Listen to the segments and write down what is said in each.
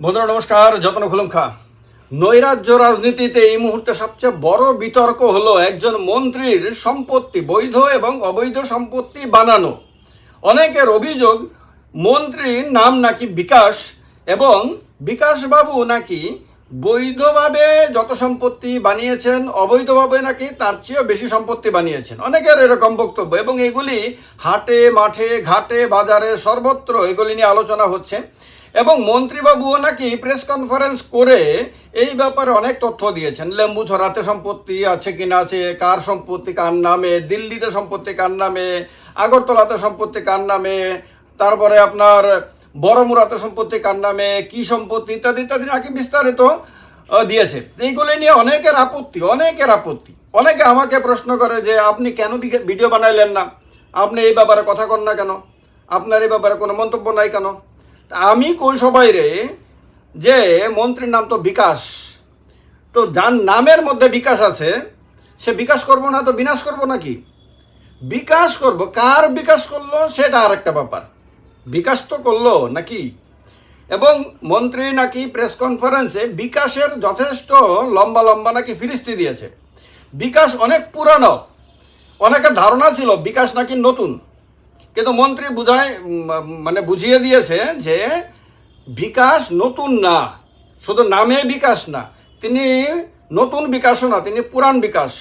বন্ধুরা, নমস্কার, যত্ন খুলুম খা নৈরাজ্য রাজনীতিতে এই মুহূর্তে সবচেয়ে বড় বিতর্ক হলো একজন মন্ত্রীর সম্পত্তি, বৈধ এবং অবৈধ সম্পত্তি বানানো। অনেকের অভিযোগ মন্ত্রীর নাম নাকি বিকাশ এবং বিকাশবাবু নাকি বৈধভাবে যত সম্পত্তি বানিয়েছেন, অবৈধভাবে নাকি তার চেয়েও বেশি সম্পত্তি বানিয়েছেন। অনেকের এরকম বক্তব্য এবং এগুলি হাটে, মাঠে, ঘাটে, বাজারে সর্বত্র এগুলি নিয়ে আলোচনা হচ্ছে। এবং মন্ত্রীবাবুও নাকি প্রেস কনফারেন্স করে এই ব্যাপারে অনেক তথ্য দিয়েছেন। লেম্বু ছড়াতে সম্পত্তি আছে কি না আছে, কার সম্পত্তি, কার নামে, দিল্লিতে সম্পত্তি কার নামে, আগরতলাতে সম্পত্তি কার নামে, তারপরে আপনার বড়মুরাতে সম্পত্তি কার নামে, কি সম্পত্তি ইত্যাদি ইত্যাদি নাকি বিস্তারিত দিয়েছে। এইগুলো নিয়ে অনেকের আপত্তি অনেকের আপত্তি। অনেকে আমাকে প্রশ্ন করে যে, আপনি কেন ভিডিও বানাইলেন না? আপনি এই ব্যাপারে কথা কন না কেন? আপনার এই ব্যাপারে কোনো মন্তব্য নাই কেন? আমি কই সবাই রে? যে মন্ত্রীর নাম তো বিকাশ। তো যার নামের মধ্যে বিকাশ আছে, সে বিকাশ করব না তো বিনাশ করব নাকি? বিকাশ করব, কার বিকাশ করল সেটা আরেকটা ব্যাপার। বিকাশ তো করল নাকি? এবং মন্ত্রী নাকি প্রেস কনফারেন্সে বিকাশের যথেষ্ট লম্বা লম্বা নাকি ফিরিস্তি দিয়েছে। বিকাশ অনেক পুরানো। অনেকের ধারণা ছিল বিকাশ নাকি নতুন। কিন্তু মন্ত্রী বুঝায় মানে বুঝিয়ে দিয়েছে যে বিকাশ নতুন না, শুধু নামে বিকাশ না, তিনি নতুন বিকাশও না, তিনি পুরান বিকাশ,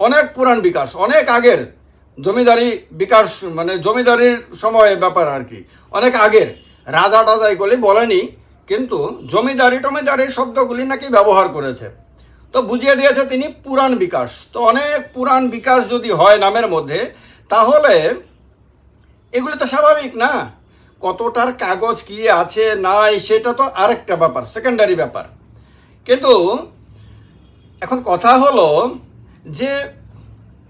অনেক পুরান বিকাশ, অনেক আগের জমিদারি বিকাশ মানে জমিদারির সময় ব্যাপার আর কি, অনেক আগের। রাজা টাজা এগুলি বলেনি, কিন্তু জমিদারি টমিদারি শব্দগুলি নাকি ব্যবহার করেছে। তো বুঝিয়ে দিয়েছে তিনি পুরান বিকাশ। তো অনেক পুরান বিকাশ যদি হয় নামের মধ্যে, তাহলে এগুলো তো স্বাভাবিক, না? কতটার কাগজ কি আছে, নাই, সেটা তো আরেকটা ব্যাপার সেকেন্ডারি ব্যাপার। কিন্তু এখন কথা হলো যে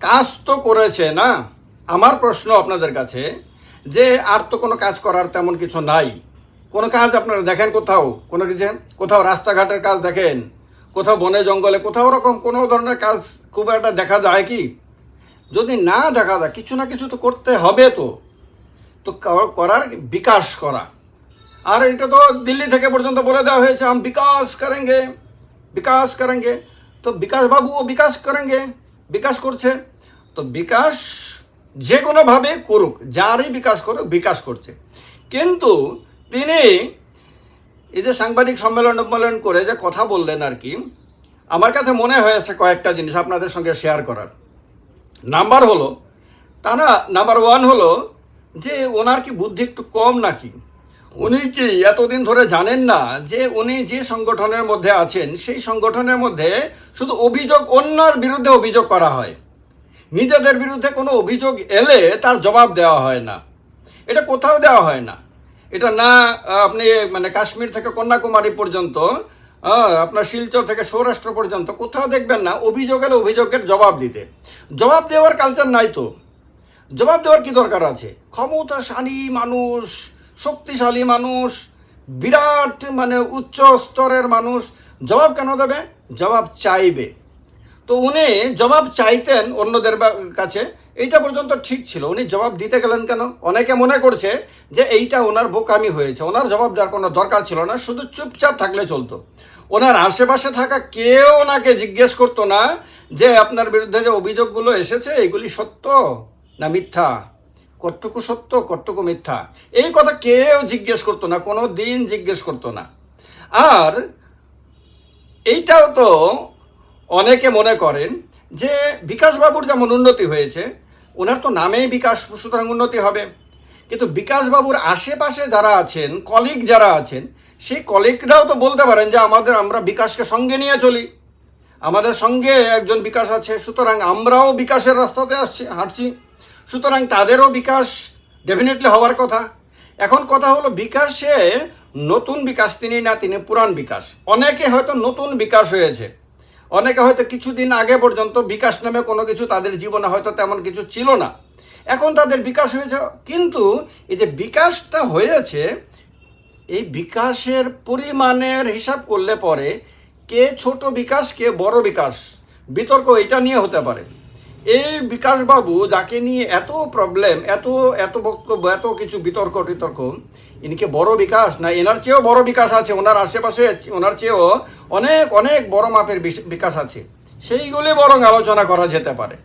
কাজ তো করেছে, না? আমার প্রশ্ন আপনাদের কাছে যে আর তো কোনো কাজ করার তেমন কিছু নাই। কোনো কাজ আপনারা দেখেন কোথাও? কোনো কিছু কোথাও রাস্তাঘাটের কাজ দেখেন? কোথাও বনে জঙ্গলে, কোথাও রকম কোনো ধরনের কাজ খুব একটা দেখা যায় কি? যদি না দেখা যায়, কিছু না কিছু তো করতে হবে তো। তো করার বিকাশ করা। আর এটা তো দিল্লি থেকে পর্যন্ত বলে দেওয়া হয়েছে, আম বিকাশ করেঙ্গে বিকাশ করেঙ্গে। তো বিকাশ বাবুও বিকাশ করেঙ্গে, বিকাশ করছে। তো বিকাশ যে কোনোভাবে করুক, যারই বিকাশ করুক, বিকাশ করছে। কিন্তু তিনি এই যে সাংবাদিক সম্মেলন সম্মেলন করে যে কথা বললেন আর কি, আমার কাছে মনে হয়েছে কয়েকটা জিনিস আপনাদের সঙ্গে শেয়ার করার। নাম্বার হলো, তারা নাম্বার ওয়ান হলো যে ওনার কি বুদ্ধি একটু কম নাকি? উনি কি এতদিন ধরে জানেন না যে উনি যে সংগঠনের মধ্যে আছেন, সেই সংগঠনের মধ্যে শুধু অভিযোগ, অন্যর বিরুদ্ধে অভিযোগ করা হয়। নিজেদের বিরুদ্ধে কোনো অভিযোগ এলে তার জবাব দেওয়া হয় না। এটা কোথাও দেওয়া হয় না। এটা না, আপনি মানে কাশ্মীর থেকে কন্যাকুমারী পর্যন্ত আপনার শিলচর থেকে সৌরাষ্ট্র পর্যন্ত কোথাও দেখবেন না অভিযোগ এলে অভিযোগের জবাব দিতে। জবাব দেওয়ার কালচার নাই তো। জবাব দেওয়ার কি দরকার আছে? ক্ষমতাশালী মানুষ, শক্তিশালী মানুষ, বিরাট মানে উচ্চ স্তরের মানুষ, জবাব কেন দেবে? জবাব চাইবে। তো উনি জবাব চাইতেন অন্যদের কাছে, এইটা পর্যন্ত ঠিক ছিল। উনি জবাব দিতে গেলেন কেন? অনেকে মনে করছে যে এইটা ওনার বোকামি হয়েছে। ওনার জবাব দেওয়ার কোনো দরকার ছিল না, শুধু চুপচাপ থাকলে চলতো। ওনার আশেপাশে থাকা কেউ ওনাকে জিজ্ঞেস করতো না যে আপনার বিরুদ্ধে যে অভিযোগগুলো এসেছে, এগুলি সত্য? না মিথ্যা? কতটুকু সত্য, কতটুকু মিথ্যা? এই কথা কেউ জিজ্ঞেস করতো না, কোনো দিন জিজ্ঞেস করতো না। আর এইটাও তো অনেকে মনে করেন যে বিকাশবাবুর যেমন উন্নতি হয়েছে, ওনার তো নামেই বিকাশ, সুতরাং উন্নতি হবে। কিন্তু বিকাশবাবুর আশেপাশে যারা আছেন কলিগ যারা আছেন, সেই কলিগরাও তো বলতে পারেন যে আমাদের, আমরা বিকাশকে সঙ্গে নিয়ে চলি। আমাদের সঙ্গে একজন বিকাশ আছে, সুতরাং আমরাও বিকাশের রাস্তাতে আসছি, হাঁটছি। সুতরাং তাদেরও বিকাশ ডেফিনেটলি হওয়ার কথা। এখন কথা হলো, বিকাশে নতুন বিকাশ তিনি না তিনি পুরান বিকাশ। অনেকে হয়তো নতুন বিকাশ হয়েছে। অনেকে হয়তো কিছুদিন আগে পর্যন্ত বিকাশ নামে কোনো কিছু তাদের জীবনে হয়তো তেমন কিছু ছিল না। এখন তাদের বিকাশ হয়েছে। কিন্তু এই যে বিকাশটা হয়েছে, এই বিকাশের পরিমাণের হিসাব করলে পরে কে ছোট বিকাশ, কে বড় বিকাশ। বিতর্ক এটা নিয়ে হতে পারে। এই বিকাশবাবু যাকে নিয়ে এত প্রবলেম এত এত বক্তব্য, এত কিছু বিতর্ক টিতর্ক, ইনিকে বড় বিকাশ, না এনার চেয়েও বড় বিকাশ আছে, ওনার আশেপাশে, ওনার চেয়েও অনেক অনেক বড় মাপের বিকাশ আছে। সেইগুলি বরং আলোচনা করা যেতে পারে।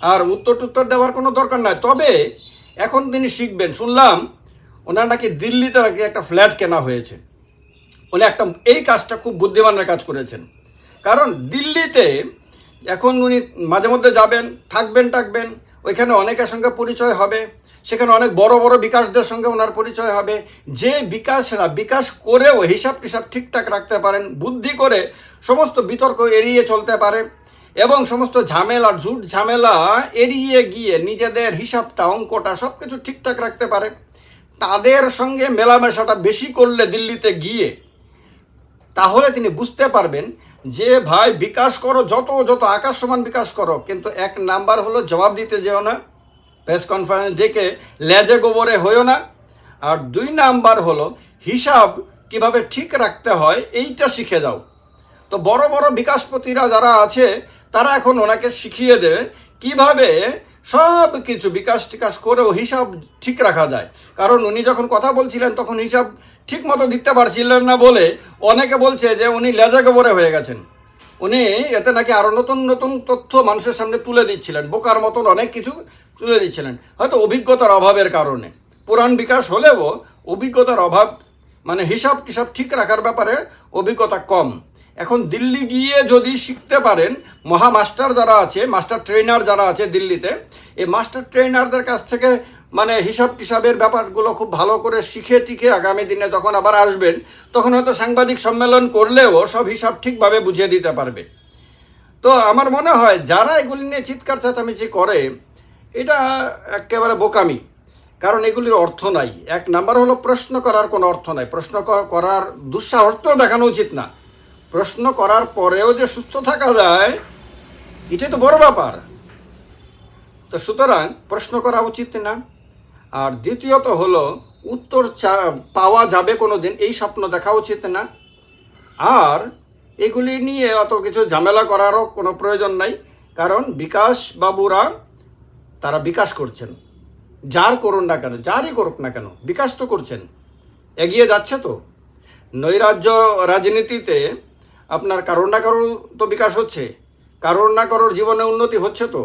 আর উত্তর টুত্তর দেওয়ার কোনো দরকার নাই। তবে এখন তিনি শিখবেন, শুনলাম ওনার নাকি দিল্লিতে নাকি একটা ফ্ল্যাট কেনা হয়েছে। উনি একটা, এই কাজটা খুব বুদ্ধিমানের কাজ করেছেন। কারণ দিল্লিতে এখন উনি মাঝে মধ্যে যাবেন, থাকবেন, টাকবেন। ওইখানে অনেকের সঙ্গে পরিচয় হবে। সেখানে অনেক বড় বড় বিকাশদের সঙ্গে ওনার পরিচয় হবে। যে বিকাশরা বিকাশ করেও হিসাব টিসাব ঠিকঠাক রাখতে পারেন, বুদ্ধি করে সমস্ত বিতর্ক এড়িয়ে চলতে পারে এবং সমস্ত ঝামেলা, ঝুট ঝামেলা এড়িয়ে গিয়ে নিজেদের হিসাবটা, অঙ্কটা সব কিছু ঠিকঠাক রাখতে পারে। তাদের সঙ্গে মেলামেশাটা বেশি করলে দিল্লিতে গিয়ে তাহলে তিনি বুঝতে পারবেন যে ভাই বিকাশ করো, যত যত আকাশ সমান বিকাশ করো, কিন্তু এক নাম্বার হলো জবাব দিতে যেও না প্রেস কনফারেন্স ডেকে লেজে গোবরে হয়েও না। আর দুই নাম্বার হলো হিসাব কীভাবে ঠিক রাখতে হয়, এইটা শিখে যাও। তো বড় বড় বিকাশপতিরা যারা আছে, তারা এখন ওনাকে শিখিয়ে দেবে কীভাবে সব কিছু বিকাশ টিকাশ করেও হিসাব ঠিক রাখা যায়। কারণ উনি যখন কথা বলছিলেন, তখন হিসাব ঠিক মতো দিতে পারছিলেন না বলে অনেকে বলছে যে উনি লেজা গোবরে হয়ে গেছেন। উনি এতে নাকি আরও নতুন নতুন তথ্য মানুষের সামনে তুলে দিচ্ছিলেন। বোকার মতন অনেক কিছু তুলে দিচ্ছিলেন। হয়তো অভিজ্ঞতার অভাবের কারণে। পুরাণ বিকাশ হলেও অভিজ্ঞতার অভাব মানে হিসাব টিসাব ঠিক রাখার ব্যাপারে অভিজ্ঞতা কম। এখন দিল্লি গিয়ে যদি শিখতে পারেন, মহা মাস্টার যারা আছে, মাস্টার ট্রেনার যারা আছে দিল্লিতে, এই মাস্টার ট্রেনারদের কাছ থেকে মানে হিসাব টিসাবের ব্যাপারগুলো খুব ভালো করে শিখে টিখে আগামী দিনে যখন আবার আসবেন, তখন হয়তো সাংবাদিক সম্মেলন করলেও সব হিসাব ঠিকভাবে বুঝিয়ে দিতে পারবে। তো আমার মনে হয় যারা এগুলি নিয়ে চিৎকার চেঁচামেচি করে, এটা একেবারে বোকামি। কারণ এগুলির অর্থ নাই। এক নাম্বার হলো প্রশ্ন করার কোনো অর্থ নাই। প্রশ্ন করার দুঃসাহস তো দেখানো উচিত না। প্রশ্ন করার পরেও যে সুস্থ থাকা যায়, এটাই তো বড় ব্যাপার। তো সুতরাং প্রশ্ন করা উচিত না। আর দ্বিতীয়ত হলো, উত্তর পাওয়া যাবে কোনো দিন এই স্বপ্ন দেখা উচিত না। আর এগুলি নিয়ে অত কিছু ঝামেলা করারও কোনো প্রয়োজন নাই, কারণ বিকাশ বাবুরা, তারা বিকাশ করছেন। যার করুন না কেন, যারই করুক না কেন, বিকাশ তো করছেন। এগিয়ে যাচ্ছে তো। নৈরাজ্য রাজনীতিতে আপনার কারোর না কারোর তো বিকাশ হচ্ছে, কারোর না কারোর জীবনে উন্নতি হচ্ছে তো।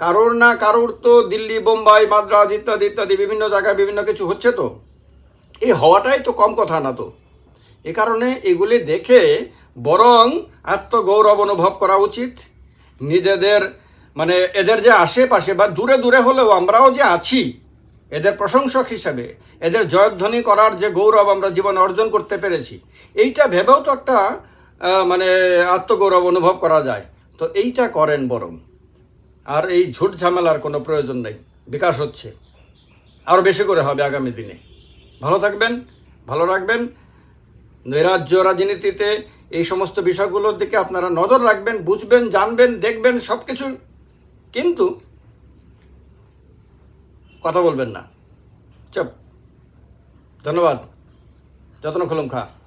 কারোর না কারোর তো দিল্লি, বোম্বাই, মাদ্রাজ ইত্যাদি ইত্যাদি বিভিন্ন জায়গায় বিভিন্ন কিছু হচ্ছে তো। এই হওয়াটাই তো কম কথা না তো। এ কারণে এগুলি দেখে বরং আত্মগৌরব অনুভব করা উচিত। নিজেদের মানে এদের যে আশেপাশে বা দূরে দূরে হলেও আমরাও যে আছি, এদের প্রশংসক হিসাবে, এদের জয়ধ্বনি করার যে গৌরব আমরা জীবনে অর্জন করতে পেরেছি, এইটা ভেবেও তো একটা মানে আত্মগৌরব অনুভব করা যায়। তো এইটা করেন বরং। আর এই ঝুট ঝামেলার কোনো প্রয়োজন নেই। বিকাশ হচ্ছে। আরও বেশি করে হবে আগামী দিনে। ভালো থাকবেন, ভালো রাখবেন। নৈরাজ্য রাজনীতিতে এই সমস্ত বিষয়গুলোর দিকে আপনারা নজর রাখবেন, বুঝবেন, জানবেন, দেখবেন সব কিছু কিন্তু কথা বলবেন না। চপ। ধন্যবাদ। যত্ন খুলুম খা।